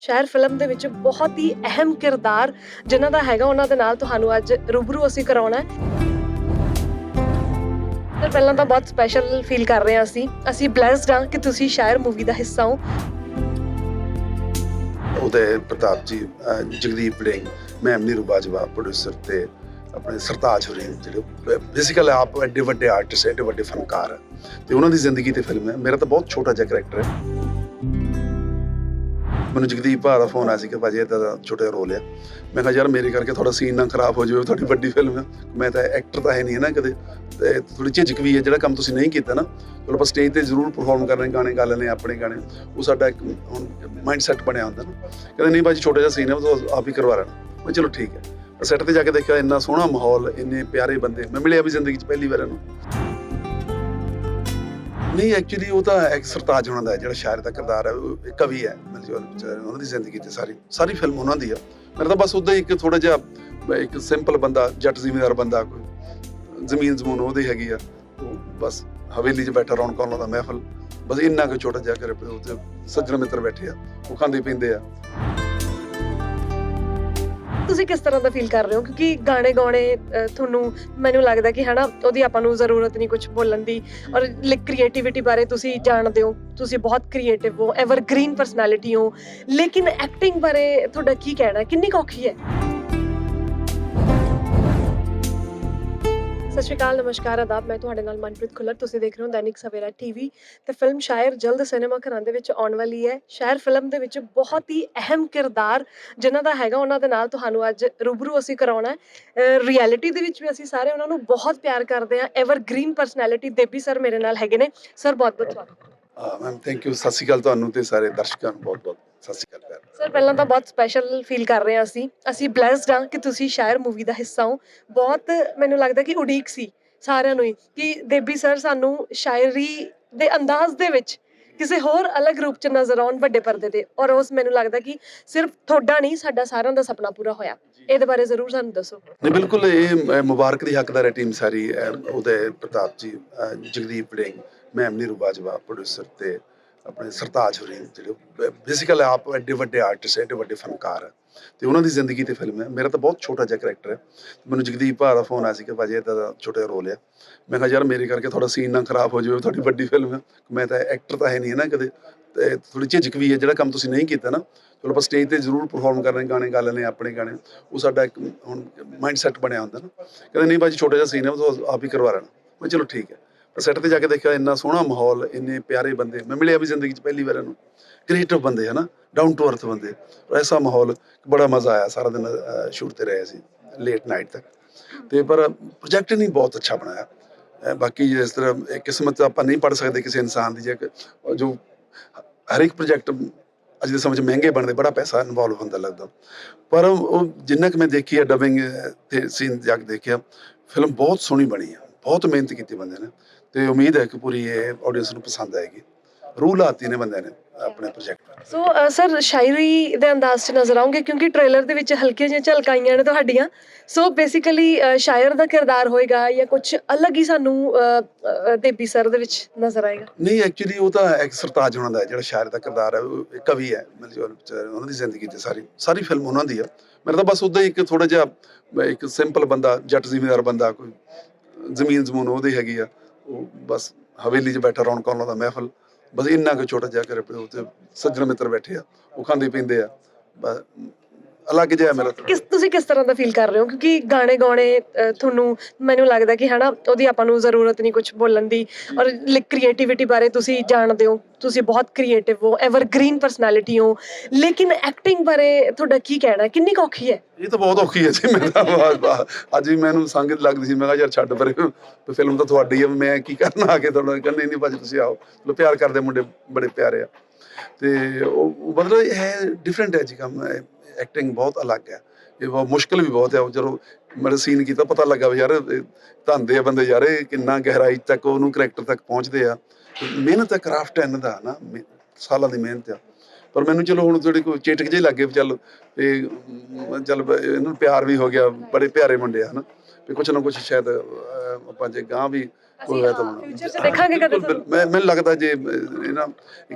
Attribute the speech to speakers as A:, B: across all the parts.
A: ਸ਼ਹਿਰ ਫਿਲਮ ਦੇ ਵਿੱਚ ਬਹੁਤ ਹੀ ਅਹਿਮ ਕਿਰਦਾਰ ਜਿਨ੍ਹਾਂ ਦਾ ਹੈਗਾ, ਉਹਨਾਂ ਦੇ ਨਾਲ ਤੁਹਾਨੂੰ ਅੱਜ ਰੂਬਰੂ ਅਸੀਂ ਕਰਾਉਣਾ ਹੈ। ਸਰ, ਪਹਿਲਾਂ ਤਾਂ ਬਹੁਤ ਸਪੈਸ਼ਲ ਫੀਲ ਕਰ ਰਹੇ ਹਾਂ ਅਸੀਂ। ਅਸੀਂ ਬlesed ਹਾਂ ਕਿ ਤੁਸੀਂ ਸ਼ਾਇਰ ਮੂਵੀ ਦਾ ਹਿੱਸਾ ਹੋ।
B: ਉਦੈ ਪ੍ਰਤਾਪ ਜੀ, ਅਹ, ਜਗਦੀਪ ਵੜਿੰਗ ਮੈਮ ਨੀਰੂ ਬਾਜਵਾ ਪ੍ਰੋਡਿਊਸਰ ਤੇ ਆਪਣੇ ਸਰਤਾਜ ਹੋਰੀ ਜਿਹੜੇ ਬੇਸਿਕਲੀ ਆਪ ਐਡੇ ਵੱਡੇ ਆਰਟਿਸਟ ਐਡੇ ਵੱਡੇ ਫਨਕਾਰ ਹੈ ਤੇ ਉਹਨਾਂ ਦੀ ਜ਼ਿੰਦਗੀ ਤੇ ਫਿਲਮ ਹੈ। ਮੇਰਾ ਤਾਂ ਬਹੁਤ ਛੋਟਾ ਜਿਹਾ ਕਰੈਕਟਰ ਹੈ। ਮੈਨੂੰ ਜਗਦੀਪ ਭਾ ਦਾ ਫੋਨ ਆਇਆ ਸੀ ਕਿ ਭਾਜੀ ਇਦਾਂ ਦਾ ਛੋਟਾ ਰੋਲ ਹੈ ਮੈਂ ਕਿਹਾ, ਯਾਰ ਮੇਰੇ ਕਰਕੇ ਥੋੜਾ ਸੀਨ ਨਾ ਖਰਾਬ ਹੋ ਜਾਵੇ, ਤੁਹਾਡੀ ਵੱਡੀ ਫਿਲਮ ਹੈ ਮੈਂ ਤਾਂ ਐਕਟਰ ਤਾਂ ਹੈ ਨਹੀਂ ਹੈ ਨਾ ਕਦੇ। ਤੇ ਥੋੜੀ ਝਿਜਕ ਵੀ ਹੈ, ਜਿਹੜਾ ਕੰਮ ਤੁਸੀਂ ਨਹੀਂ ਕੀਤਾ ਨਾ। ਚਲੋ ਆਪਾਂ ਸਟੇਜ ਤੇ ਜ਼ਰੂਰ ਪਰਫਾਰਮ ਕਰਨੇ, ਗਾਣੇ ਗਾ ਲੈਣੇ ਆਪਣੇ ਗਾਣੇ। ਉਹ ਸਾਡਾ ਇੱਕ ਹੁਣ ਮਾਈਂਡ ਸੈਟ ਬਣਿਆ ਹੁੰਦਾ ਨਾ। ਕਹਿੰਦੇ, ਨਹੀਂ ਭਾਜੀ, ਛੋਟਾ ਜਿਹਾ ਸੀਨ ਹੈ ਉਹ ਆਪ ਹੀ ਕਰਵਾ ਲੈਣਾ। ਮੈਂ ਚਲੋ ਠੀਕ ਹੈ। ਸੈੱਟ ਤੇ ਜਾ ਕੇ ਦੇਖਿਆ, ਇੰਨਾ ਸੋਹਣਾ ਮਾਹੌਲ, ਇੰਨੇ ਪਿਆਰੇ ਬੰਦੇ। ਮੈਂ ਮਿਲਿਆ ਵੀ ਜ਼ਿੰਦਗੀ 'ਚ ਪਹਿਲੀ ਵਾਰ ਇਹਨੂੰ। ਨਹੀਂ ਐਕਚੁਅਲੀ ਉਹ ਤਾਂ ਇੱਕ ਸਰਤਾਜ ਉਹਨਾਂ ਦਾ ਜਿਹੜਾ ਸ਼ਾਇਰ ਦਾ ਕਿਰਦਾਰ ਹੈ, ਉਹ ਇੱਕ ਕਵੀ ਹੈ, ਮਤਲਬ ਵਿਚਾਰੇ ਉਹਨਾਂ ਦੀ ਜ਼ਿੰਦਗੀ ਤੇ ਸਾਰੀ ਸਾਰੀ ਫਿਲਮ ਉਹਨਾਂ ਦੀ ਆ। ਮੇਰਾ ਤਾਂ ਬਸ ਉਦਾਂ ਹੀ ਇੱਕ ਥੋੜਾ ਜਿਹਾ ਇੱਕ ਸਿੰਪਲ ਬੰਦਾ, ਜੱਟ ਜ਼ਿਮੀਂਦਾਰ ਬੰਦਾ ਕੋਈ, ਜ਼ਮੀਨ ਜ਼ਮੂਨ ਉਹਦੀ ਹੈਗੀ ਆ, ਉਹ ਬਸ ਹਵੇਲੀ 'ਚ ਬੈਠਾ, ਰੌਣਕਾਂ ਲਾਉਂਦਾ ਮਹਿਫਲ, ਬਸ ਇੰਨਾ ਕੁ ਛੋਟਾ ਜਿਹਾ ਕਰੇ ਪਿਓ ਤੇ ਸੱਜਣ ਮਿੱਤਰ ਬੈਠੇ ਆ, ਉਹ ਖਾਂਦੇ ਪੀਂਦੇ ਆ।
A: ਤੁਸੀਂ ਕਿਸ ਤਰ੍ਹਾਂ ਦਾ ਫੀਲ ਕਰ ਰਹੇ ਹੋ? ਕਿਉਂਕਿ ਗਾਣੇ ਗਾਉਣੇ ਅਹ, ਤੁਹਾਨੂੰ ਮੈਨੂੰ ਲੱਗਦਾ ਕਿ ਹਨਾ ਉਹਦੀ ਆਪਾਂ ਨੂੰ ਜ਼ਰੂਰਤ ਨਹੀਂ ਕੁਝ ਬੋਲਣ ਦੀ ਔਰ ਕ੍ਰੀਏਟੀਵਿਟੀ ਬਾਰੇ ਤੁਸੀਂ ਜਾਣਦੇ ਹੋ ਤੁਸੀਂ ਬਹੁਤ ਕ੍ਰੀਏਟਿਵ ਹੋ ਐਵਰਗ੍ਰੀਨ ਪਰਸਨੈਲਿਟੀ ਹੋ। ਲੇਕਿਨ ਐਕਟਿੰਗ ਬਾਰੇ ਤੁਹਾਡਾ ਕੀ ਕਹਿਣਾ? ਹੈ ਕਿੰਨੀ ਕੁ ਔਖੀ ਹੈ? ਸਤਿ ਸ਼੍ਰੀ ਅਕਾਲ, ਨਮਸਕਾਰ, ਆਦਾਬ। ਮੈਂ ਤੁਹਾਡੇ ਨਾਲ ਮਨਪ੍ਰੀਤ ਖੁੱਲਰ। ਤੁਸੀਂ ਦੇਖ ਰਹੇ ਹੋ ਦੈਨਿਕ ਸਵੇਰਾ ਟੀਵੀ। ਤੇ ਫਿਲਮ ਸ਼ਾਇਰ ਜਲਦ ਸਿਨੇਮਾ ਘਰਾਂ ਦੇ ਵਿੱਚ ਆਉਣ ਵਾਲੀ ਹੈ। ਸ਼ਾਇਰ ਫਿਲਮ ਦੇ ਵਿੱਚ ਬਹੁਤ ਹੀ ਅਹਿਮ ਕਿਰਦਾਰ ਜਿਨ੍ਹਾਂ ਦਾ ਹੈਗਾ, ਉਹਨਾਂ ਦੇ ਨਾਲ ਤੁਹਾਨੂੰ ਅੱਜ ਰੂਬਰੂ ਅਸੀਂ ਕਰਾਉਣਾ ਹੈ। ਰਿਐਲਿਟੀ ਦੇ ਵਿੱਚ ਵੀ ਅਸੀਂ ਸਾਰੇ ਉਹਨਾਂ ਨੂੰ ਬਹੁਤ ਪਿਆਰ ਕਰਦੇ ਹਾਂ। ਐਵਰਗ੍ਰੀਨ ਪਰਸਨੈਲਿਟੀ ਦੇਬੀ ਸਰ ਮੇਰੇ ਨਾਲ ਹੈਗੇ ਨੇ। ਸਰ ਬਹੁਤ ਬਹੁਤ ਸਵਾਗਤ
B: ਮੈਮ ਥੈਂਕ ਯੂ ਸਤਿ ਸ਼੍ਰੀ ਅਕਾਲ ਤੁਹਾਨੂੰ ਤੇ ਸਾਰੇ ਦਰਸ਼ਕਾਂ ਨੂੰ। ਬਹੁਤ ਬਹੁਤ ਸਤਿ ਸ਼੍ਰੀ ਅਕਾਲ ਪਿਆਰ
A: ਸਰ ਪਹਿਲਾਂ ਤਾਂ ਬਹੁਤ ਸਪੈਸ਼ਲ ਫੀਲ ਕਰ ਰਹੇ ਹਾਂ ਅਸੀਂ। ਅਸੀਂ ਬlesed ਹਾਂ ਕਿ ਤੁਸੀਂ ਸ਼ਾਇਰ ਮੂਵੀ ਦਾ ਹਿੱਸਾ ਹੋ। ਬਹੁਤ ਮੈਨੂੰ ਲੱਗਦਾ ਕਿ ਉਡੀਕ ਸੀ ਸਾਰਿਆਂ ਨੂੰ ਹੀ ਕਿ ਦੇਬੀ ਸਰ ਸਾਨੂੰ ਸ਼ਾਇਰੀ ਦੇ ਅੰਦਾਜ਼ ਦੇ ਵਿੱਚ ਕਿਸੇ ਹੋਰ ਅਲੱਗ ਰੂਪ ਚ ਨਜ਼ਰ ਆਉਣ ਵੱਡੇ ਪਰਦੇ ਤੇ। ਔਰ ਉਸ ਮੈਨੂੰ ਲੱਗਦਾ ਕਿ ਸਿਰਫ ਤੁਹਾਡਾ ਨਹੀਂ ਸਾਡਾ ਸਾਰਿਆਂ ਦਾ ਸੁਪਨਾ ਪੂਰਾ ਹੋਇਆ। ਇਹਦੇ ਬਾਰੇ ਜ਼ਰੂਰ ਸਾਨੂੰ ਦੱਸੋ।
B: ਨਹੀਂ ਬਿਲਕੁਲ ਇਹ ਮੁਬਾਰਕ ਦੀ ਹੱਕਦਾਰ ਹੈ ਟੀਮ ਸਾਰੀ ਅਹ, ਉਦੈ ਪ੍ਰਤਾਪ ਜੀ ਜਗਦੀਪ ਵੜਿੰਗ ਮੈਮ ਨੀਰੂ ਬਾਜਵਾ ਪ੍ਰੋਡਿਊਸਰ ਤੇ ਆਪਣੇ ਸਰਤਾਜ ਹੋਰੀ ਜਿਹੜੇ ਬੇਸਿਕਲੀ ਆਪ ਐਡੇ ਵੱਡੇ ਆਰਟਿਸਟ ਐਡੇ ਵੱਡੇ ਫਨਕਾਰ ਹੈ ਤੇ ਉਹਨਾਂ ਦੀ ਜ਼ਿੰਦਗੀ ਤੇ ਫਿਲਮ ਹੈ ਮੇਰਾ ਤਾਂ ਬਹੁਤ ਛੋਟਾ ਜਿਹਾ ਕਰੈਕਟਰ ਹੈ ਮੈਨੂੰ ਜਗਦੀਪ ਭਾ ਦਾ ਫੋਨ ਆਇਆ ਸੀ ਕਿ ਭਾਜੀ ਇਦਾਂ ਦਾ ਛੋਟਾ ਜਿਹਾ ਰੋਲ ਹੈ ਮੈਂ ਕਿਹਾ, ਯਾਰ ਮੇਰੇ ਕਰਕੇ ਥੋੜਾ ਸੀਨ ਨਾ ਖਰਾਬ ਹੋ ਜਾਵੇ, ਤੁਹਾਡੀ ਵੱਡੀ ਫਿਲਮ ਹੈ ਮੈਂ ਤਾਂ ਐਕਟਰ ਤਾਂ ਹੈ ਨਹੀਂ ਹੈ ਨਾ ਕਦੇ। ਤੇ ਥੋੜੀ ਝਿਜਕ ਵੀ ਹੈ ਜਿਹੜਾ ਕੰਮ ਤੁਸੀਂ ਨਹੀਂ ਕੀਤਾ ਨਾ। ਚਲੋ ਆਪਾਂ ਸਟੇਜ ਤੇ ਜ਼ਰੂਰ ਪਰਫਾਰਮ ਕਰਨੇ, ਗਾਣੇ ਗਾ ਲੈਣੇ ਆਪਣੇ ਗਾਣੇ। ਉਹ ਸਾਡਾ ਇੱਕ ਹੁਣ ਮਾਈਂਡ ਸੈਟ ਬਣਿਆ ਹੁੰਦਾ ਨਾ। ਕਹਿੰਦੇ, ਨਹੀਂ ਭਾਜੀ, ਛੋਟਾ ਜਿਹਾ ਸੀਨ ਹੈ ਉਹ ਆਪ ਹੀ ਕਰਵਾ ਲੈਣਾ। ਮੈਂ ਚਲੋ ਠੀਕ ਹੈ ਸੈੱਟ ਤੇ ਜਾ ਕੇ ਦੇਖਿਆ, ਇੰਨਾ ਸੋਹਣਾ ਮਾਹੌਲ, ਇੰਨੇ ਪਿਆਰੇ ਬੰਦੇ। ਮੈਂ ਮਿਲਿਆ ਵੀ ਜ਼ਿੰਦਗੀ 'ਚ ਪਹਿਲੀ ਵਾਰ ਇਹਨੂੰ। ਕ੍ਰੀਏਟਿਵ ਬੰਦੇ ਹਨਾ ਡਾਊਨ ਟੂ ਅਰਥ ਬੰਦੇ। ਐਸਾ ਮਾਹੌਲ, ਬੜਾ ਮਜ਼ਾ ਆਇਆ ਸਾਰਾ ਦਿਨ ਸ਼ੂਟ ਤੇ ਰਹੇ ਸੀ ਲੇਟ ਨਾਈਟ ਤੱਕ। ਤੇ ਪਰ ਪ੍ਰੋਜੈਕਟ ਨਹੀਂ ਬਹੁਤ ਅੱਛਾ ਬਣਾਇਆ। ਬਾਕੀ ਜਿਸ ਤਰ੍ਹਾਂ ਕਿਸਮਤ ਆਪਾਂ ਨਹੀਂ ਪੜ ਸਕਦੇ ਕਿਸੇ ਇਨਸਾਨ ਦੀ, ਜੇ ਜੋ ਹਰ ਇੱਕ ਪ੍ਰੋਜੈਕਟ ਅੱਜ ਦੇ ਸਮੇਂ 'ਚ ਮਹਿੰਗੇ ਬਣਦੇ, ਬੜਾ ਪੈਸਾ ਇਨਵੋਲਵ ਹੁੰਦਾ ਲੱਗਦਾ। ਪਰ ਉਹ ਜਿੰਨਾ ਕਿ ਮੈਂ ਦੇਖੀ ਹੈ ਡਬਿੰਗ ਤੇ ਸੀਨ ਜਾ ਕੇ ਦੇਖਿਆ ਫਿਲਮ ਬਹੁਤ ਸੋਹਣੀ ਬਣੀ ਹੈ ਬਹੁਤ ਮਿਹਨਤ ਕੀਤੀ ਬੰਦੇ ਨੇ। ਤੇ ਉਮੀਦ ਹੈ ਕਿ ਪੂਰੀ ਇਹ ਆਡੀਅנס ਨੂੰ ਪਸੰਦ ਆਏਗੀ। ਰੂਹ ਲਾਤੀ ਨੇ ਬੰਦੇ ਨੇ ਆਪਣੇ ਪ੍ਰੋਜੈਕਟ
A: ਸੋ ਸਰ ਸ਼ਾਇਰੀ ਦੇ ਅੰਦਾਜ਼ 'ਚ ਨਜ਼ਰ ਆਉਂਗੇ ਕਿਉਂਕਿ ਟ੍ਰੇਲਰ ਦੇ ਵਿੱਚ ਹਲਕੀਆਂ ਜਿਹੀਆਂ ਝਲਕਾਈਆਂ ਨੇ ਤੁਹਾਡੀਆਂ। ਸੋ ਬੇਸਿਕਲੀ ਸ਼ਾਇਰ ਦਾ ਕਿਰਦਾਰ ਹੋਏਗਾ ਜਾਂ ਕੁਝ ਅਲੱਗ ਹੀ ਸਾਨੂੰ ਦੇਬੀ ਸਰ ਦੇ ਵਿੱਚ ਨਜ਼ਰ ਆਏਗਾ?
B: ਨਹੀਂ ਐਕਚੁਅਲੀ ਉਹ ਤਾਂ ਇੱਕ ਸਰਤਾਜ ਹੋਣਾ ਦਾ ਹੈ, ਜਿਹੜਾ ਸ਼ਾਇਰ ਦਾ ਕਿਰਦਾਰ ਹੈ ਉਹ ਕਵੀ ਹੈ ਮਤਲਬ ਉਹਨਾਂ ਦੀ ਜ਼ਿੰਦਗੀ ਤੇ ਸਾਰੀ ਸਾਰੀ ਫਿਲਮ ਉਹਨਾਂ ਦੀ ਆ। ਮੇਰਾ ਤਾਂ ਬਸ ਉਦਾਂ ਹੀ ਇੱਕ ਥੋੜਾ ਜਿਹਾ ਇੱਕ ਸਿੰਪਲ ਬੰਦਾ ਜੱਟ ਜ਼ਿਮੀਂਦਾਰ ਬੰਦਾ ਕੋਈ ਜ਼ਮੀਨ ਜ਼ਮੂਨ ਉਹਦੀ ਹੈਗੀ ਆ। ਬਸ ਹਵੇਲੀ 'ਚ ਬੈਠਾ ਰੌਣਕਾਂ ਉਹਨਾਂ ਦਾ ਮਹਿਫਲ, ਬਸ ਇੰਨਾ ਕੁ ਛੋਟਾ ਜਿਹਾ ਕਰੇ ਪਿਓ ਤੇ ਸੱਜਣ ਮਿੱਤਰ ਬੈਠੇ ਆ, ਉਹ ਖਾਂਦੇ ਪੀਂਦੇ ਆ, ਬਸ ਅਲੱਗ ਜਿਹਾ ਮੇਰਾ।
A: ਕਿਸ ਤੁਸੀਂ ਕਿਸ ਤਰ੍ਹਾਂ ਦਾ ਫੀਲ ਕਰ ਰਹੇ ਹੋ? ਕਿਉਂਕਿ ਗਾਣੇ ਗਾਉਣੇ ਅ, ਤੁਹਾਨੂੰ ਮੈਨੂੰ ਲੱਗਦਾ ਕਿ ਹਨਾ ਉਹਦੀ ਆਪਾਂ ਨੂੰ ਜ਼ਰੂਰਤ ਨਹੀਂ ਕੁਝ ਬੋਲਣ ਦੀ। ਔਰ ਕ੍ਰੀਏਟੀਵਿਟੀ ਬਾਰੇ ਤੁਸੀਂ ਜਾਣਦੇ ਹੋ ਤੁਸੀਂ ਬਹੁਤ ਕ੍ਰੀਏਟਿਵ ਹੋ ਐਵਰਗ੍ਰੀਨ ਪਰਸਨੈਲਿਟੀ ਹੋ। ਲੇਕਿਨ ਐਕਟਿੰਗ ਬਾਰੇ ਤੁਹਾਡਾ ਕੀ ਕਹਿਣਾ? ਹੈ ਕਿੰਨੀ ਕੁ ਔਖੀ ਹੈ?
B: ਇਹ ਤਾਂ ਬਹੁਤ ਔਖੀ ਹੈ ਜੀ ਮੈਂ ਤਾਂ ਬਸ- ਬਸ ਅੱਜ ਵੀ ਮੈਨੂੰ ਸੰਗਤ ਲੱਗਦੀ ਸੀ ਮੈਂ ਕਿਹਾ ਯਾਰ ਛੱਡ ਪਰੇ ਫਿਲਮ ਤਾਂ ਤੁਹਾਡੀ ਹੈ ਮੈਂ ਕੀ ਕਰਨਾ ਆ ਕੇ ਤੁਹਾਡਾ ਕਹਿੰਦੇ ਨਹੀਂ ਭਾਜੀ ਤੁਸੀਂ ਆਓ। ਚਲੋ ਪਿਆਰ ਕਰਦੇ ਮੁੰਡੇ ਬੜੇ ਪਿਆਰੇ ਆ। ਤੇ ਉਹ ਮਤਲਬ ਇਹ ਹੈ ਡਿਫਰੈਂਟ ਹੈ ਜੀ ਕੰਮ ਐਕਟਿੰਗ ਬਹੁਤ ਅਲੱਗ ਹੈ। ਇਹ ਬਹੁਤ ਮੁਸ਼ਕਲ ਵੀ ਬਹੁਤ ਹੈ ਜਦੋਂ ਮੇਰੇ ਸੀਨ ਕੀਤਾ, ਪਤਾ ਲੱਗਾ ਵੀ ਯਾਰ ਧੰਦੇ ਆ ਬੰਦੇ ਯਾਰ, ਇਹ ਕਿੰਨਾ ਗਹਿਰਾਈ ਤੱਕ ਉਹਨੂੰ ਕਰੈਕਟਰ ਤੱਕ ਪਹੁੰਚਦੇ ਆ। ਮਿਹਨਤ ਹੈ ਕਰਾਫਟ ਹੈ ਇਹਨਾਂ ਦਾ ਨਾ ਮਿ- ਸਾਲਾਂ ਦੀ ਮਿਹਨਤ ਆ। ਪਰ ਮੈਨੂੰ ਚਲੋ ਹੁਣ ਥੋੜੀ ਕੋਈ ਚੇਟਕ ਜਿਹੀ ਲੱਗੇ ਵੀ ਚੱਲ ਤੇ ਚੱਲ ਬ- ਇਹਨੂੰ ਪਿਆਰ ਵੀ ਹੋ ਗਿਆ, ਬੜੇ ਪਿਆਰੇ ਮੁੰਡੇ ਆ, ਹਨਾ। ਵੀ ਕੁਛ ਨਾ ਕੁਛ ਸ਼ਾਇਦ ਆਪਾਂ ਜੇ ਗਾਂ ਵੀ ਕੋਈ ਹੋਇਆ ਤਾਂ
A: ਫਿਊਚਰ 'ਚ ਦੇਖਾਂਗੇ ਕਦੇ
B: ਮੈਂ ਮੈਨੂੰ ਲੱਗਦਾ ਜੇ ਅਹ, ਇਹ ਨਾ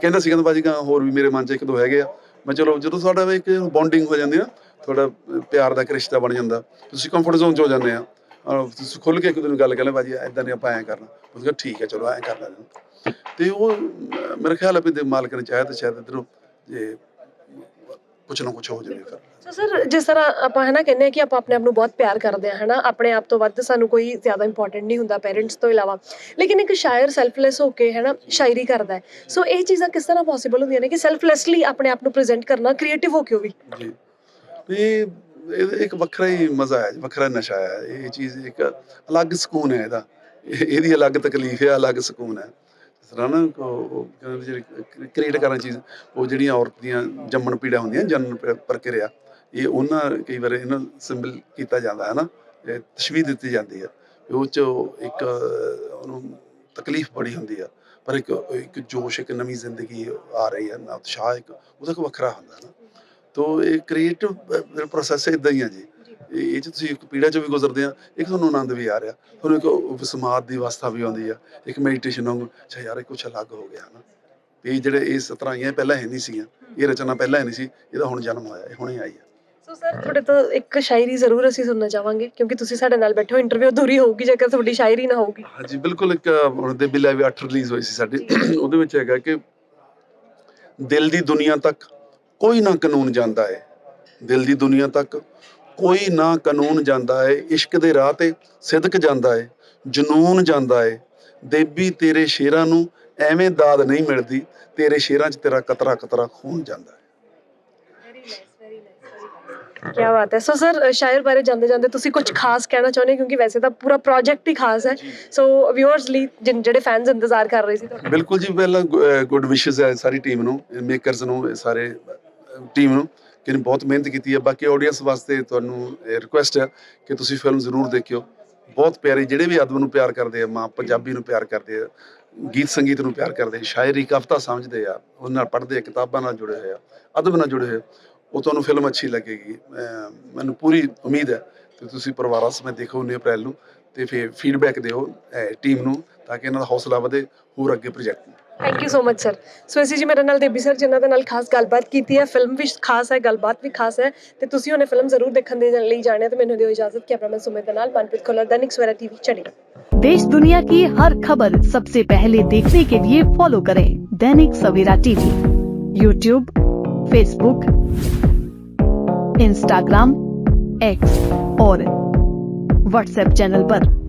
B: ਕਹਿੰਦਾ ਸੀ ਕਹਿੰਦਾ ਬਾਜੀ ਹੋਰ ਵੀ ਮੇਰੇ ਮਨ 'ਚ ਇੱਕ ਦੋ ਹੈਗੇ ਆ। ਮੈਂ ਚਲੋ ਜਦੋਂ ਤੁਹਾਡਾ ਇੱਕ ਬੌਂਡਿੰਗ ਹੋ ਜਾਂਦੀ ਆ ਤੁਹਾਡਾ ਪਿਆਰ ਦਾ ਰਿਸ਼ਤਾ ਬਣ ਜਾਂਦਾ ਤੁਸੀਂ ਕੰਫਰਟ ਜ਼ੋਨ ਚ ਹੋ ਜਾਂਦੇ ਆ। ਔਰ ਤੁਸੀਂ ਖੁੱਲ ਕੇ ਇੱਕ ਦੂਜੇ ਨੂੰ ਗੱਲ ਕਰ ਲੈ ਭਾਜੀ ਇਦਾਂ ਨਹੀਂ ਆਪਾਂ ਐਂ ਕਰਨਾ। ਉਹ ਕਿਹਾ ਠੀਕ ਹੈ ਚਲੋ ਐਂ ਕਰ ਲੈਂਦੇ ਤੇ। ਉਹ ਮੇਰਾ ਖਿਆਲ ਹੈ ਵੀ ਮਾਲਕ ਨੇ ਚਾਹਿਆ ਤਾਂ ਸ਼ਾਇਦ ਇਧਰੋਂ ਜੇ ਕੁਛ ਨਾ ਕੁਛ ਹੋ ਜਾਵੇ ਫਿਰ
A: ਸੋ ਸਰ ਜਿਸ ਤਰ੍ਹਾਂ ਆਪਾਂ ਹੈ ਨਾ ਕਹਿੰਦੇ ਆ ਕਿ ਆਪਾਂ ਆਪਣੇ ਆਪ ਨੂੰ ਬਹੁਤ ਪਿਆਰ ਕਰਦੇ ਆ ਹੈ ਨਾ ਆਪਣੇ ਆਪ ਤੋਂ ਵੱਧ ਸਾਨੂੰ ਕੋਈ ਜ਼ਿਆਦਾ ਇੰਪੋਰਟੈਂਟ ਨਹੀਂ ਹੁੰਦਾ ਪੇਰੈਂਟਸ ਤੋਂ ਇਲਾਵਾ। ਲੇਕਿਨ ਇੱਕ ਸ਼ਾਇਰ ਸੈਲਫਲੈਸ ਹੋ ਕੇ ਹੈ ਨਾ ਸ਼ਾਇਰੀ ਕਰਦਾ ਹੈ। ਸੋ ਇਹ ਚੀਜ਼ਾਂ ਕਿਸ ਤਰ੍ਹਾਂ ਪੋਸੀਬਲ ਹੁੰਦੀਆਂ ਨੇ ਕਿ ਸੈਲਫਲੈਸਲੀ ਆਪਣੇ ਆਪ ਨੂੰ ਪ੍ਰੈਜ਼ੈਂਟ ਕਰਨਾ ਕ੍ਰੀਏਟਿਵ ਹੋ ਕੇ ਉਹ ਵੀ?
B: ਜੀ। ਇਹ ਇਹ ਇੱਕ ਵੱਖਰਾ ਹੀ ਮਜ਼ਾ ਹੈ ਵੱਖਰਾ ਨਸ਼ਾ ਹੈ। ਇਹ ਚੀਜ਼ ਇੱਕ ਅਲੱਗ ਸਕੂਨ ਹੈ ਇਹਦਾ। ਇਹ- ਇਹਦੀ ਅਲੱਗ ਤਕਲੀਫ ਹੈ ਅਲੱਗ ਸਕੂਨ ਹੈ। ਤਰ੍ਹਾਂ ਨਾ ਜਿਹੜੀ ਕ੍ਰੀਏਟ ਕਰਨ ਚੀਜ਼, ਉਹ ਜਿਹੜੀਆਂ ਔਰਤ ਦੀਆਂ ਜੰਮਣ ਪੀੜਾ ਹੁੰਦੀਆਂ ਜਨਨ ਪ੍ਰਕਿਰਿਆ, ਇਹ ਉਹਨਾਂ ਕਈ ਵਾਰ ਇਹਨਾਂ ਸਿੰਬਲ ਕੀਤਾ ਜਾਂਦਾ ਹੈ ਨਾ ਤਸ਼ਵੀਹ ਦਿੱਤੀ ਜਾਂਦੀ ਹੈ ਉਹ ਚ ਇੱਕ ਉਹਨੂੰ ਤਕਲੀਫ ਬੜੀ ਹੁੰਦੀ ਆ। ਪਰ ਇੱਕ ਇੱਕ ਜੋਸ਼, ਇੱਕ ਨਵੀਂ ਜ਼ਿੰਦਗੀ ਆ ਰਹੀ ਹੈ ਨਾ ਉਤਸ਼ਾਹ ਇੱਕ, ਉਹਦਾ ਕੋ ਵੱਖਰਾ ਹੁੰਦਾ ਨਾ ਤੋ ਇਹ ਕ੍ਰੀਏਟਿਵ ਪ੍ਰੋਸੈਸ ਇਦਾਂ ਹੀ ਆ ਜੀ। ਇਹ ਇਹ 'ਚ ਤੁਸੀਂ ਇੱਕ ਪੀੜਾ ਚ ਵੀ ਗੁਜ਼ਰਦੇ ਆ ਇੱਕ ਤੁਹਾਨੂੰ ਆਨੰਦ ਵੀ ਆ ਰਿਹਾ। ਤੁਹਾਨੂੰ ਇੱਕ ਸਮਾਧ ਦੀ ਅਵਸਥਾ ਵੀ ਆਉਂਦੀ ਆ ਇੱਕ ਮੈਡੀਟੇਸ਼ਨ ਵਾਂਗੂ ਅੱਛਾ ਯਾਰ ਇਹ ਕੁਛ ਅਲੱਗ ਹੋ ਗਿਆ ਨਾ। ਇਹ ਜਿਹੜੇ ਇਸ ਤਰ੍ਹਾਂ ਹੀ ਆ, ਪਹਿਲਾਂ ਹੈ ਨਹੀਂ ਸੀਗੀਆਂ ਇਹ ਰਚਨਾ ਪਹਿਲਾਂ ਹੈ ਨਹੀਂ ਸੀ ਇਹਦਾ ਹੁਣ ਜਨਮ ਹੋਇਆ ਇਹ ਹੁਣੇ ਆਈ ਆ।
A: ਸੋ ਸਰ ਤੁਹਾਡੇ ਤੋਂ ਇੱਕ ਸ਼ਾਇਰੀ ਜ਼ਰੂਰ ਅਸੀਂ ਸੁਣਨਾ ਚਾਹਾਂਗੇ ਕਿਉਂਕਿ ਤੁਸੀਂ ਸਾਡੇ ਨਾਲ ਬੈਠੇ ਹੋ ਇੰਟਰਵਿਊ ਅਧੂਰੀ ਹੋਊਗੀ ਜੇਕਰ ਤੁਹਾਡੀ ਸ਼ਾਇਰੀ ਨਾ ਹੋਊਗੀ।
B: ਹਾਂਜੀ ਬਿਲਕੁਲ ਇੱਕ ਹੁਣ ਦੇ ਬਿੱਲਾ ਵੀ 8 ਰਿਲੀਜ਼ ਹੋਈ ਸੀ ਸਾਡੀ। ਉਹਦੇ ਵਿੱਚ ਹੈਗਾ ਕਿ ਦਿਲ ਦੀ ਦੁਨੀਆ ਤੱਕ ਕੋਈ ਨਾ ਕਾਨੂੰਨ ਜਾਂਦਾ ਹੈ। ਦਿਲ ਦੀ ਦੁਨੀਆ ਤੱਕ ਕੋਈ ਨਾ ਕਾਨੂੰਨ ਜਾਂਦਾ ਹੈ ਇਸ਼ਕ ਦੇ ਰਾਹ ਤੇ ਸਿਦਕ ਜਾਂਦਾ ਹੈ ਜਨੂਨ ਜਾਂਦਾ ਹੈ ਦੇਬੀ ਤੇਰੇ ਸ਼ੇਰਾਂ ਨੂੰ ਐਵੇਂ ਦਾਦ ਨਹੀਂ ਮਿਲਦੀ ਤੇਰੇ ਸ਼ੇਰਾਂ 'ਚ ਤੇਰਾ ਕਤਰਾ ਕਤਰਾ ਖੂਨ ਜਾਂਦਾ ਹੈ
A: ਕੀ ਬਾਤ ਹੈ ਸੋ ਸਰ ਸ਼ਾਇਰ ਬਾਰੇ ਜਾਂਦੇ ਜਾਂਦੇ ਤੁਸੀਂ ਕੁਝ ਖਾਸ ਕਹਿਣਾ ਚਾਹੁੰਦੇ? ਕਿਉਂਕਿ ਵੈਸੇ ਤਾਂ ਪੂਰਾ ਪ੍ਰੋਜੈਕਟ ਹੀ ਖਾਸ ਹੈ। ਸੋ ਵਿਊਅਰਸ ਲਈ ਜਿਹੜੇ ਫੈਨਸ ਇੰਤਜ਼ਾਰ ਕਰ ਰਹੇ ਸੀ ਤੁਹਾਡਾ
B: ਬਿਲਕੁਲ ਜੀ ਪਹਿਲਾਂ ਗੁੱਡ ਵਿਸ਼ੇਸ ਹੈ ਸਾਰੀ ਟੀਮ ਨੂੰ ਮੇਕਰਸ ਨੂੰ ਸਾਰੇ ਟੀਮ ਨੂੰ। ਕਿ ਇਹਨੇ ਬਹੁਤ ਮਿਹਨਤ ਕੀਤੀ ਹੈ ਬਾਕੀ ਆਡੀਅנס ਵਾਸਤੇ ਤੁਹਾਨੂੰ ਰਿਕੁਐਸਟ ਹੈ ਕਿ ਤੁਸੀਂ ਫਿਲਮ ਜ਼ਰੂਰ ਦੇਖਿਓ। ਬਹੁਤ ਪਿਆਰੀ, ਜਿਹੜੇ ਵੀ ਅਦਬ ਨੂੰ ਪਿਆਰ ਕਰਦੇ ਆ, ਮਾਂ ਪੰਜਾਬੀ ਨੂੰ ਪਿਆਰ ਕਰਦੇ ਆ, ਗੀਤ ਸੰਗੀਤ ਨੂੰ ਪਿਆਰ ਕਰਦੇ ਆ, ਸ਼ਾਇਰੀ ਕਵਿਤਾ ਸਮਝਦੇ ਆ ਉਹਨਾਂ ਨਾਲ ਪੜ੍ਹਦੇ ਆ, ਕਿਤਾਬਾਂ ਨਾਲ ਜੁੜੇ ਹੋਏ ਆ, ਅਦਬ ਨਾਲ ਜੁੜੇ ਹੋਏ ਉਹ ਤੁਹਾਨੂੰ ਫਿਲਮ ਅੱਛੀ ਲੱਗੇਗੀ। ਮੈਨੂੰ ਪੂਰੀ ਉਮੀਦ ਹੈ ਕਿ ਤੁਸੀਂ ਪਰਿਵਾਰਾਂ ਸਮੇਤ ਦੇਖੋ 19 ਅਪ੍ਰੈਲ ਨੂੰ ਤੇ ਫਿਰ ਫੀਡਬੈਕ ਦਿਓ ਟੀਮ ਨੂੰ, ਤਾਂ ਕਿ ਇਹਨਾਂ ਦਾ ਹੌਸਲਾ ਵਧੇ, ਹੋਰ ਅੱਗੇ project
A: Thank you so much sir so ਅਸੀਂ ਜੀ ਮੇਰੇ ਨਾਲ ਦੇਬੀ ਸਰ ਜਿਨ੍ਹਾਂ ਦੇ ਨਾਲ ਖਾਸ ਗੱਲਬਾਤ ਕੀਤੀ ਹੈ ਫਿਲਮ ਵੀ ਖਾਸ ਹੈ ਗੱਲਬਾਤ ਵੀ ਖਾਸ ਹੈ ਤੇ ਤੁਸੀਂ ਉਹਨੇ ਫਿਲਮ ਜ਼ਰੂਰ ਦੇਖਣ ਦੇ ਲਈ ਜਾਣੇ ਤੇ ਮੈਨੂੰ ਦਿਓ ਇਜਾਜ਼ਤ ਕੈਮਰਾਮੈਨ ਸੁਮਿਤ ਦੇ ਨਾਲ ਮਨਪ੍ਰੀਤ ਖੋਲਰ ਦੈਨਿਕ ਸਵੇਰਾ ਟੀਵੀ ਚੰਡੀਗੜ੍ਹ
C: देश दुनिया की हर खबर सबसे पहले देखने के लिए फॉलो करें Dainik Savera TV YouTube Facebook Instagram X और व्हाट्सएप चैनल पर।